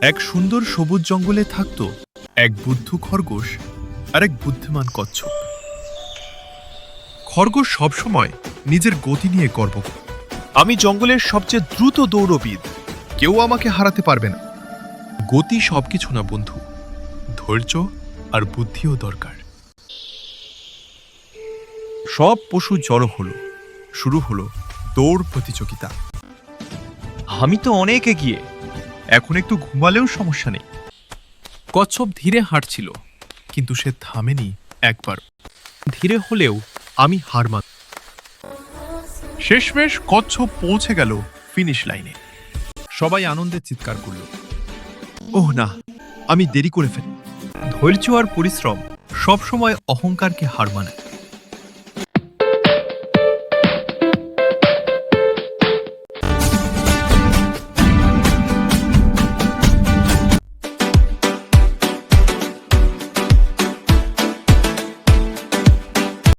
এক সুন্দর সবুজ জঙ্গলে থাকত এক বুদ্ধু খরগোশ আর এক বুদ্ধিমান কচ্ছপ। খরগোশ সবসময় নিজের গতি নিয়ে গর্ব আমি জঙ্গলের সবচেয়ে দ্রুত দৌড়বিদ, কেউ আমাকে হারাতে পারবে না। গতি সবকিছু না, বন্ধু। ধৈর্য আর বুদ্ধিও দরকার। সব পশু জড়ো হলো। শুরু হলো দৌড় প্রতিযোগিতা। আমি তো অনেক এগিয়ে। এখন একটু ঘুমালেও সমস্যা নেই। কচ্ছপ ধীরে হাঁটছিল, কিন্তু সে থামেনি একবার। ধীরে হলেও আমি হার মান শেষমেশ কচ্ছপ পৌঁছে গেল ফিনিশ লাইনে। সবাই আনন্দে চিৎকার করল, ওহ না, আমি দেরি করে ফেলি। ধৈর্য আর পরিশ্রম সবসময় অহংকারকে হার মানায়।